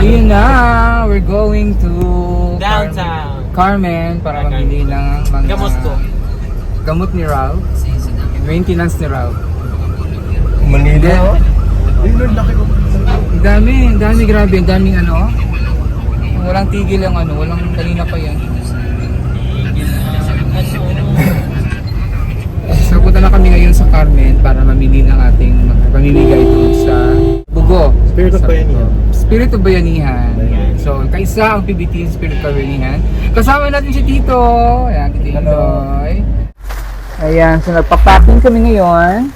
Ayun na, we're going to Downtown. Carmen para Carmen. mamili ng mga Gamot ko. Gamot ni Ralph. Maintenance ni Ralph. Manila, oh. Ang dami, ang dami, grabe, ang daming ano. Walang tigil ang ano, walang kanina pa yan. So punta na kami ngayon sa Carmen para mamili ng ating pamimigay doon sa Bugo. Spirit of Sa- Bayanihan. So, kaisa ang PBT Spirit of Bayanihan. Kasama natin si Tito. Ayan, Tito Hello. Inoy. Ayan, so nagpa-packing kami ngayon.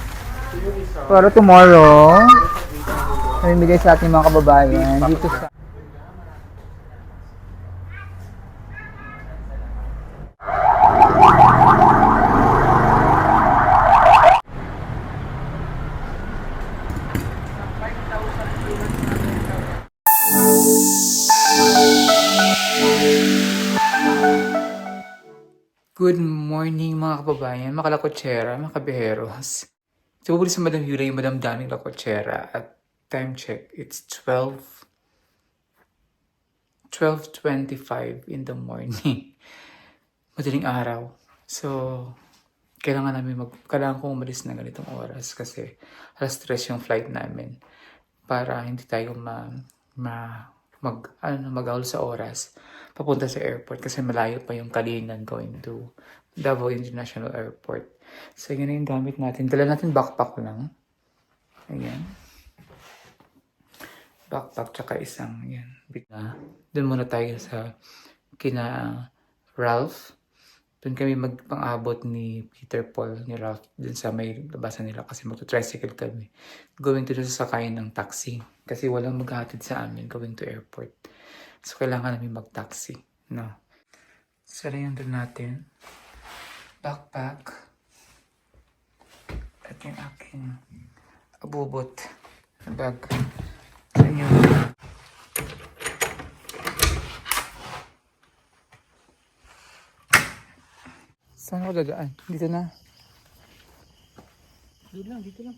Para tomorrow, mamimigay sa ating mga kababayan dito sa mga kababayan, mga kalakotsera, mga kabeheros. So, bubuli sa Madam Yura Madam Daming Lakotsera at time check, it's 12 12.25 in the morning. Madaling araw. So, kailangan namin mag, kailangan kong umalis na ganitong oras kasi alas stress yung flight namin para hindi tayo ma, ma mag, ano, mag sa oras papunta sa airport kasi malayo pa yung Kalinan going to Davao International Airport. So, yun na yung gamit natin. Dala natin backpack lang. Ayan. Backpack tsaka isang, yan. big na. Doon muna tayo sa kina Ralph. Doon kami magpang-abot ni Peter Paul, ni Ralph, dun sa may labasan nila kasi magto-tricycle kami. Going to doon sa sakayan ng taxi. Kasi walang maghahatid sa amin going to airport. So, kailangan namin mag-taxi. No? Yun doon natin. Backpack. At yung aking abubot bag. Sa inyo. Saan ako dadaan? Dito na. Dito lang, dito lang.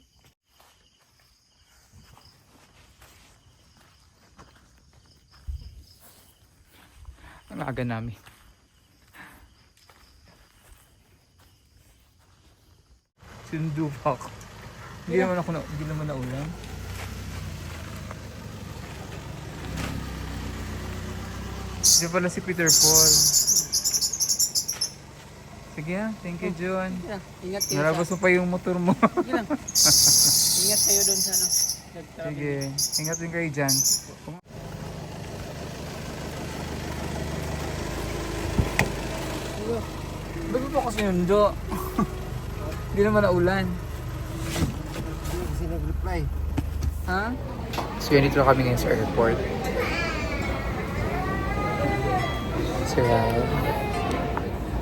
Ang aga namin. Sinundo pa ako. Hindi naman ako na, hindi naman naulan. Diyan pala si Peter Paul. Sige ah, thank you John. Ingat, ingat kayo. Narabas mo pa yung motor mo. Sige lang. Ingat kayo doon sa ano. Sige, ingat din kayo dyan. Ba't mo pa ako sinundo? Hindi naman naulan. Kasi nag-reply. Ha? So yan, dito na kami ngayon sa airport. Ral.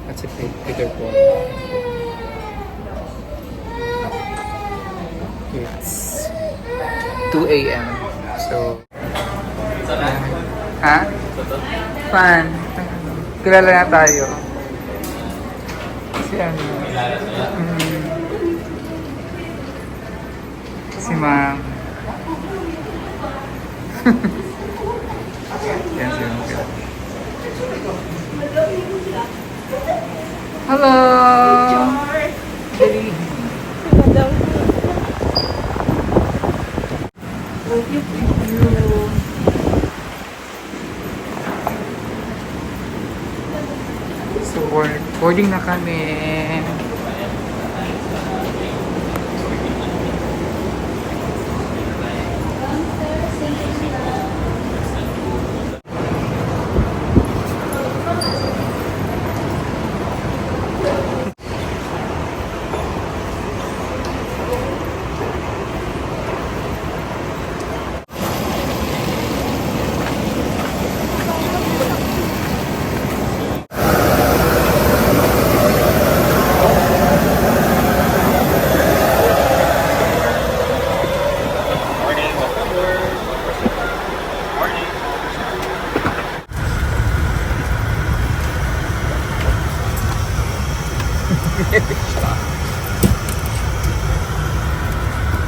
At si Pe- Peter Paul. It's 2 a.m. So, ha? Fan. Kilala na tayo. Si ano? Si Ma'am. Yan si Ma'am. Hello! So, board, boarding na kami.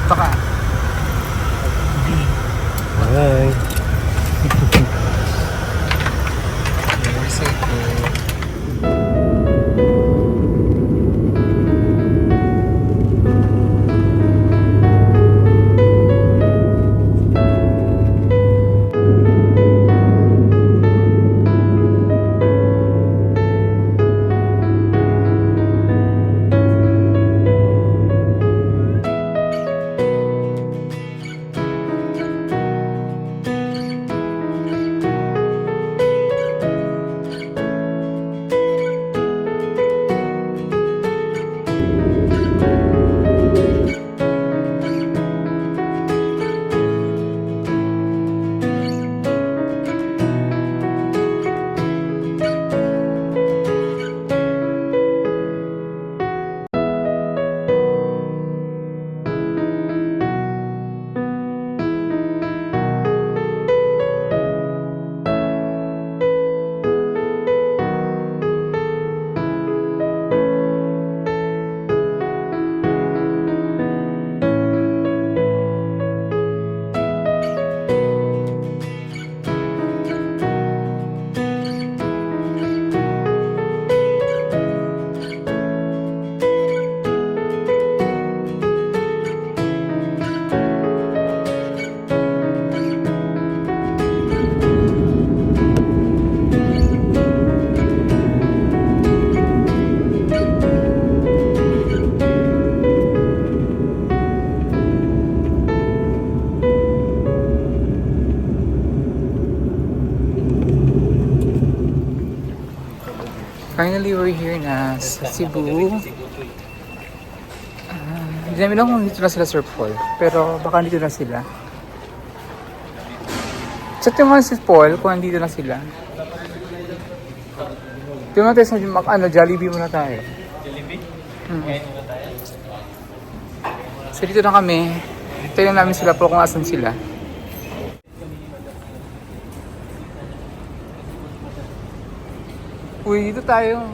Baka. Hi. Cebu. Ah, Hindi namin alam kung dito na sila Sir Paul. Pero baka dito na sila. Chat naman si Paul kung nandito na sila. Dito na tayo sa ano, Jollibee muna tayo. Jollibee? Hmm. So dito na kami. Tingnan namin sila po kung asan sila. Uy, dito tayo.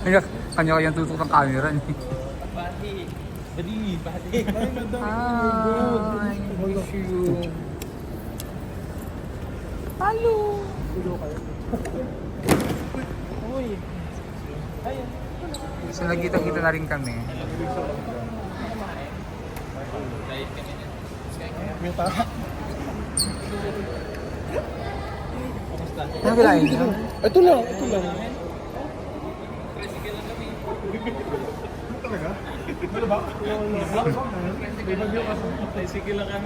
Kanya, kanya kayang tutok ng camera ni. Bati. Badi, bati. Hi, miss you. Hello. Uy. Ayun. So nagkita-kita na rin kami. Ano kailangan niyo? Ito lang, ito lang.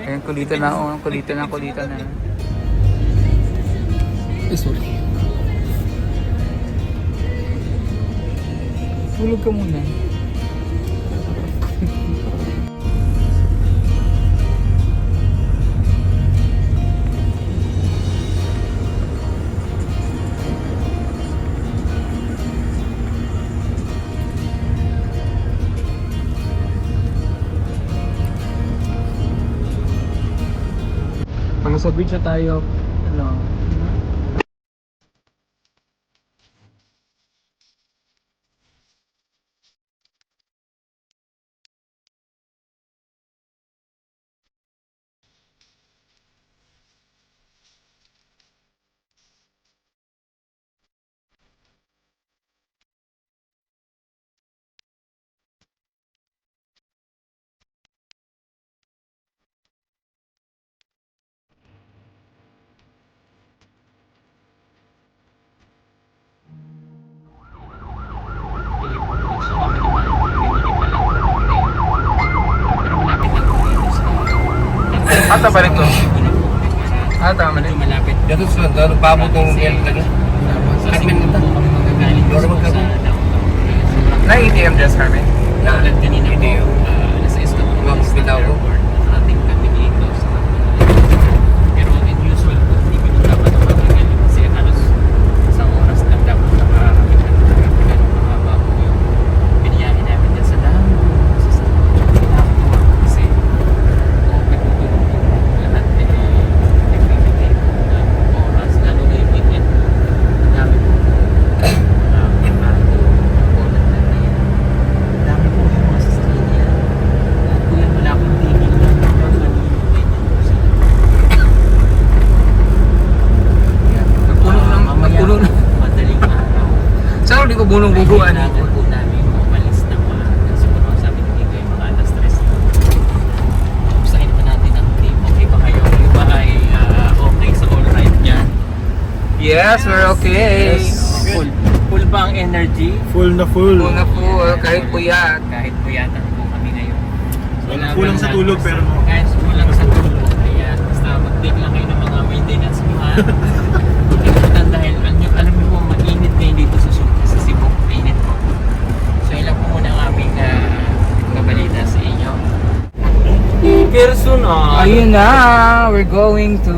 Ayun, kulitan na ako. Kulitan na, kulitan na. Eh, sorry. Tulog ka muna. Nasa bridge na tayo, ano, Ata rin to. Ata, mali. malapit. Dito sa ano, pabot ng yan lagi. Carmen ito. Dora magkaroon. Na ATM just Carmen? Na, kanina yun. nasa Escapon Mga hospital ko. Nakarating kami dito sa Pero in usual, hindi ko dapat matagal kasi halos isang oras lang dapat nakakakit na ganun mahaba po yung biniyahin namin dyan sa dam. Sa nakakatuwa kasi open po ito lahat eh nagbibigay po ng oras lalo na yung weekend. Ang dami po uh, barko, important na na yan. Ang dami po yung mga sasakyan. Lahat po yan wala akong tigil na hanggang kanino ganyan po sila. Nagpuno lang, Ah, mamaya, nagpuno lang. Madaling araw. Bunong bubuan? Kailangan po namin umalis ng maaga. Siguro sabi ko dito yung mga alas tres na. Usahin naman natin ang team. Okay ba kayo? Kayo ba ay ah, okay sa all right niyan? Yes, we're okay. Full. Full ba ang energy? Full na full. Full na full, kahit puyat. Kahit puyatan po kami ngayon. Wala Kulang sa tulog, pero no. Kahit kulang sa tulog. Ayan. Basta mag-take lang kayo ng mga maintenance mo ha. Important dahil alam niyo, alam niyo po mainit ngayon dito sa, Cebu- sa Cebu. Mainit po. So yun lang po muna ang aming uh, babalita sa inyo. Personal. Ayun na, we're going to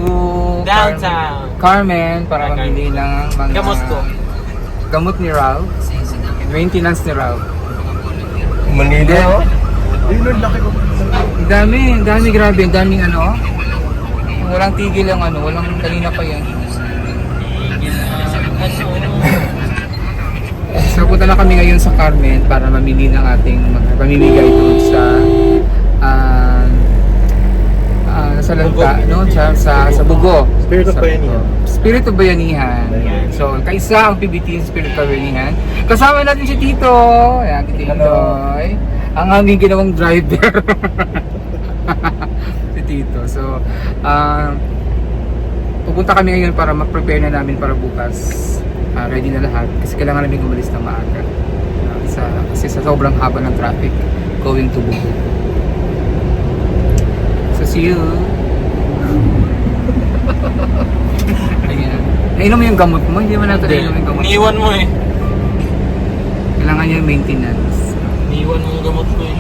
Downtown. Carmen para mamili ng mga Gamot ko. gamot ni Ralph. Maintenance ni Ralph. Manila, oh. Ayun, ang laki ko. Ang dami, ang dami, grabe, ang daming ano. walang tigil yung ano, walang kanina pa yan. So punta na kami ngayon sa Carmen para mamili ng ating mga pamimigay doon sa ah ah, sa lanta, no? Sa, sa, sa Bugo. Spirit of Sa- Bayanihan. Spirit of Bayanihan. Yan. So, kaisa ang PBT Spirit of Bayanihan. Kasama natin si Tito. Ayan, si Tito. Ang aming ginawang driver. si Tito. So, ah pupunta kami ngayon para mag-prepare na namin para bukas. Ah, ready na lahat kasi kailangan namin umalis ng maaga. Ah, sa, kasi sa sobrang haba ng traffic going to Bugo. See you. Ayan. Nainom mo yung gamot mo? Hindi mo natin nainom yung gamot mo. Iniwan mo eh. Kailangan niya yung maintenance. Iniwan mo yung gamot eh.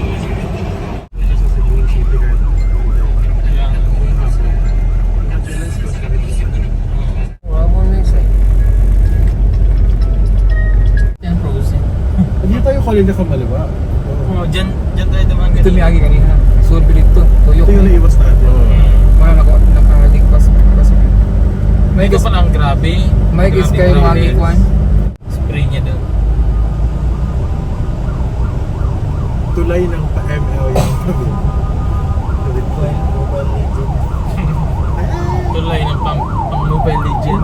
Mo frozen. Hindi tayo kalina ka maliwa. Oh, dyan, dyan tayo dumaan Ito may agi kanina. Sulbilit to. Tuyok. Ito yung naiwas natin. Wala naka nakaligpas. Nakapas. May ka pala ang grabe. May is Grabe, kay grabe. Mami Kwan. Spray niya doon. Tulay ng pa-ML yung Mobile Legend. Tulay ng pang, pang Mobile Legend.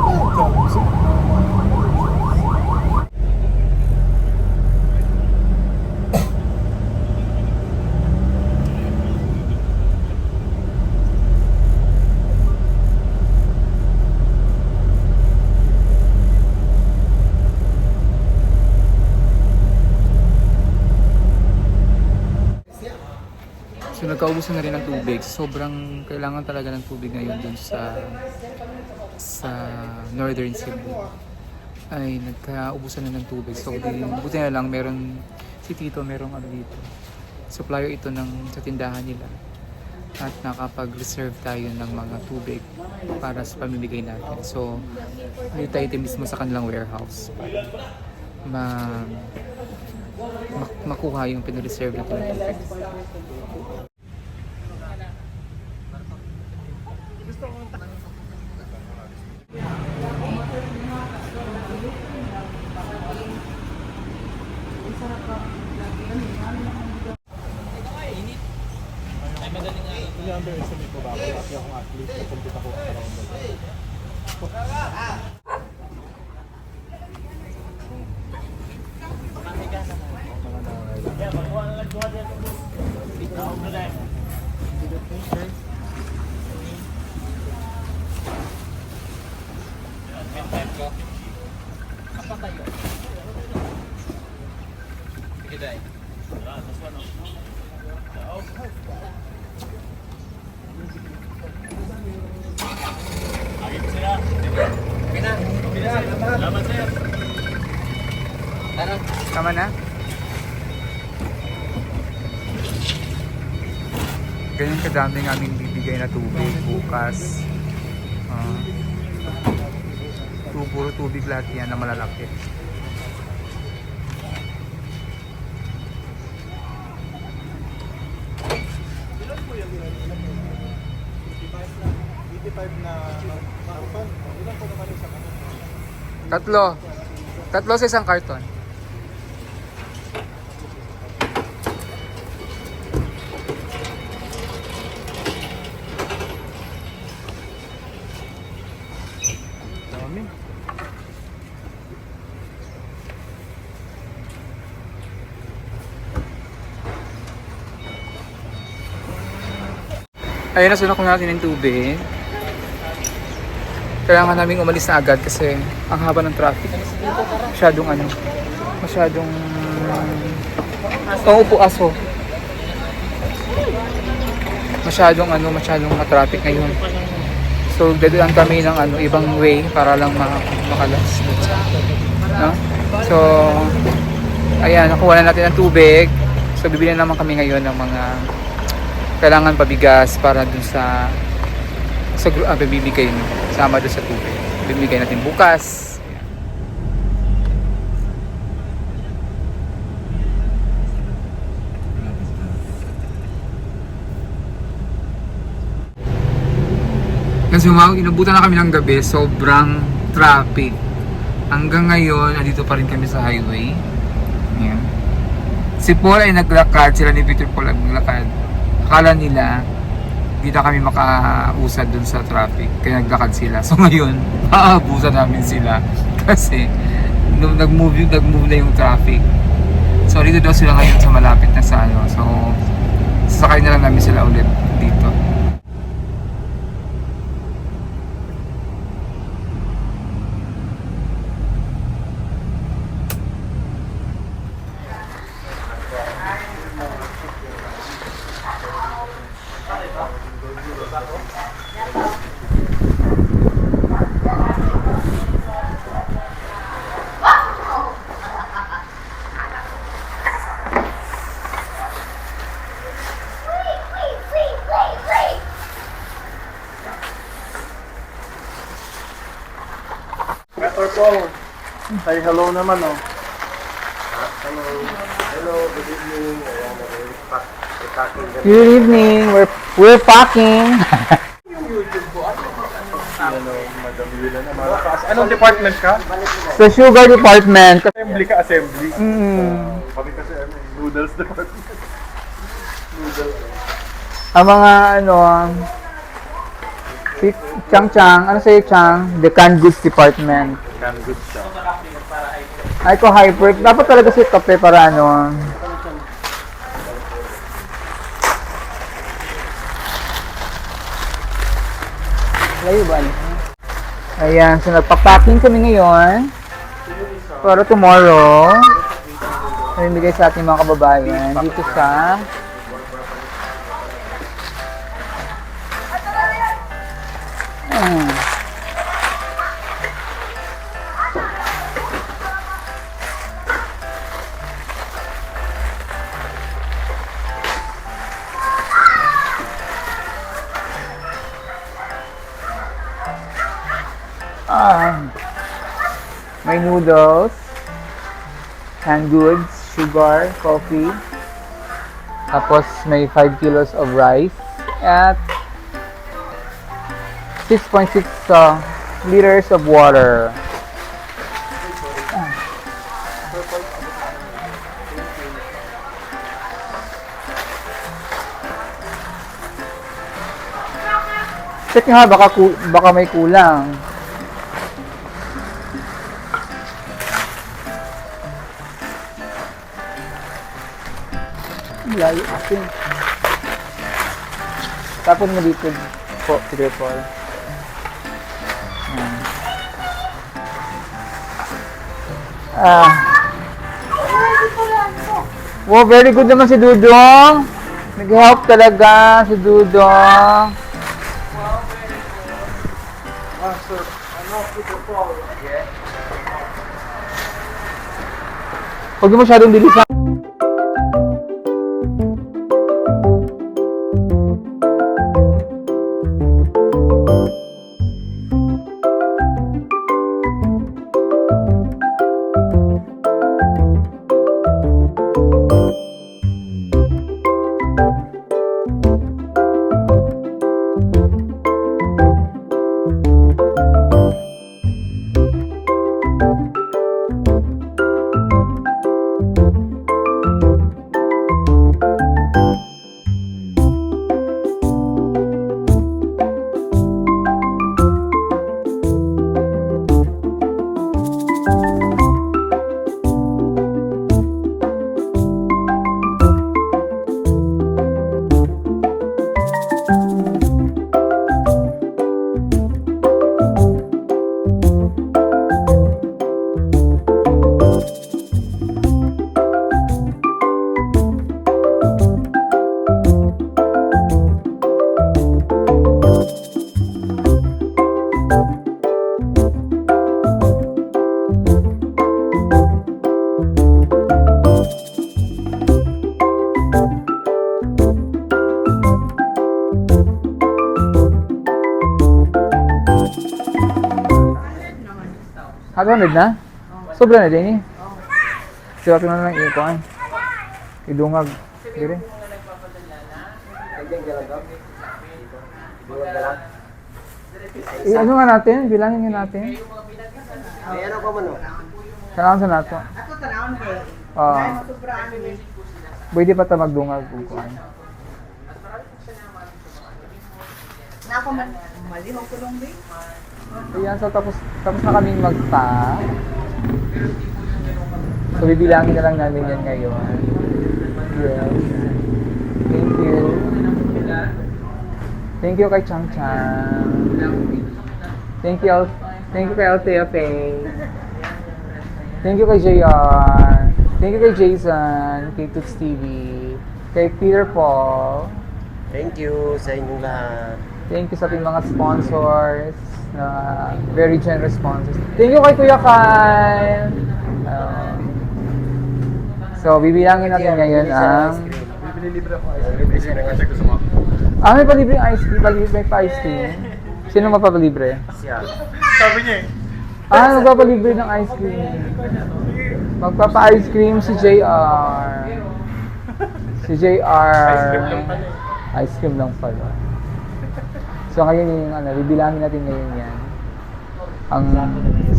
So nagkaubusan na rin ng tubig. Sobrang kailangan talaga ng tubig ngayon dun sa sa Northern Cebu. Ay nagkaubusan na ng tubig. So di, buti na lang meron si Tito merong ano dito. Supplier ito ng sa tindahan nila. At nakapag-reserve tayo ng mga tubig para sa pamimigay natin. So, hindi tayo mismo sa kanilang warehouse. Ma, mak- makuha yung pinreserve natin ng tubig. Hindi underestimate mo ba ako? Kasi akong athlete, nakumpit ako around the world. Sige, Ganyan kadami ng aming bibigay na tubig bukas. Tu- puro tubig lahat yan na malalaki. Tatlo. Tatlo sa isang karton. Ayun na, sunok natin yung tubig. Kailangan namin umalis na agad kasi ang haba ng traffic. Masyadong ano, masyadong... Oo po, aso. Masyadong ano, masyadong na-traffic ngayon. So, dadaan kami ng ano, ibang way para lang ma- makalas. No? So, ayan, nakuha na natin ang tubig. So, bibili naman kami ngayon ng mga kailangan pabigas para dun sa sa ah, bibigay mo sama dun sa tubig. Bibigay natin bukas. Kasi wow, inabutan na kami ng gabi, sobrang traffic. Hanggang ngayon, andito pa rin kami sa highway. Ayan. Si Paul ay naglakad, sila ni Peter Paul ay naglakad. Akala nila, hindi na kami makausad dun sa traffic. Kaya naglakad sila. So ngayon, aabusan namin sila. Kasi, nung nag-move, yung, nag-move na yung traffic. So dito daw sila ngayon sa malapit na sa ano. So, sasakay na lang namin sila ulit dito. Say hello naman, oh. Hello. Hello, good evening. Ayan, we're pack, we're packing Good evening. We're we're packing. ano, Madam Yula na malakas. Anong department ka? Sa sugar department. Assembly ka, assembly. Mm. Kami kasi ano, noodles department. noodles. Ang mga ano, si Chang Chang, ano sa'yo Chang? The canned goods department. Can good siya. Ay ko hyper. Dapat talaga si kape para ano. Layo ba? Ayan, so nagpa-packing kami ngayon para tomorrow. Namimigay sa ating mga kababayan dito sa noodles, canned goods, sugar, coffee. Tapos may 5 kilos of rice at 6.6 uh, liters of water. Check nyo ha, baka, baka may kulang. layo akin. Tapos mo dito po, triple. Hmm. Ah. ah. Wow, very good naman si Dudong. Nag-help talaga si Dudong. Wow, very good. Ah, sir, ano, triple. Yeah. Huwag mo masyadong dilisan. 100 na? Sobra na din eh. Sira ko na lang ikuan. Idungag. Dire. Eh, ano nga natin? Bilangin nga natin. Eh, Ay, ko man oh? Tanawon sa nato. Ako tanawon ko. Ah. Oo. Ano Pwede pa ta magdungag kung kuan. Na ako man malihog ko lang Ayan, so tapos, tapos na kaming magpa. So, bibilangin na lang namin yan ngayon. Yes. Thank you. Thank you kay Chang Chang. Thank you, thank you kay Althea Pay. Thank you kay JR. Thank you kay Jason, kay Toots TV, kay Peter Paul. Thank you sa inyong lahat. Thank you sa ating mga sponsors na very generous sponsors. Thank you kay Kuya Kyle. Um, so, bibilangin natin ngayon ang... Bibili-libre ako ice cream. Ice cream siya gusto mo. Ah, may palibre ice cream. Palibre, may pa-ice cream. Sino mapapalibre? Siya. Sabi niya eh. Ah, magpapalibre ng ice cream. Magpapa-ice cream si JR. Si JR. Ice cream lang pala eh. Ice cream lang pala. So ngayon yung ano, bibilangin natin ngayon yan. Ang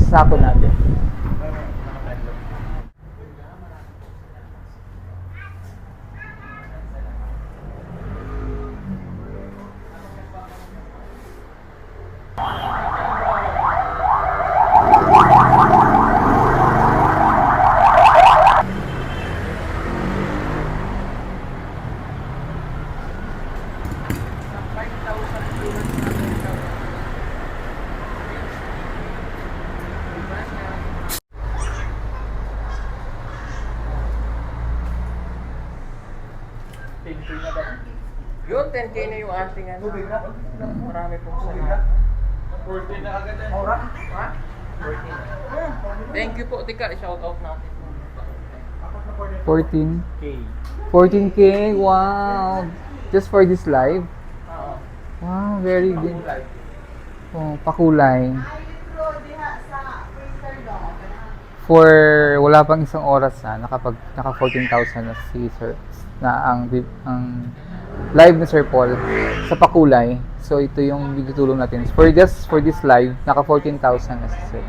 sako natin. Yun, 10k na yung ating ano. Marami pong salamat. 14 na agad eh. Ha? 14. Thank you po, Tika. Shout out natin. 14. Okay. 14k, wow! Just for this live? Oo. Wow, very good. Oh, pakulay. For wala pang isang oras na nakapag naka 14,000 na si Sir na ang ang live ni Sir Paul sa pakulay. So ito yung bigutulong natin. For just for this live, naka 14,000 na si Sir.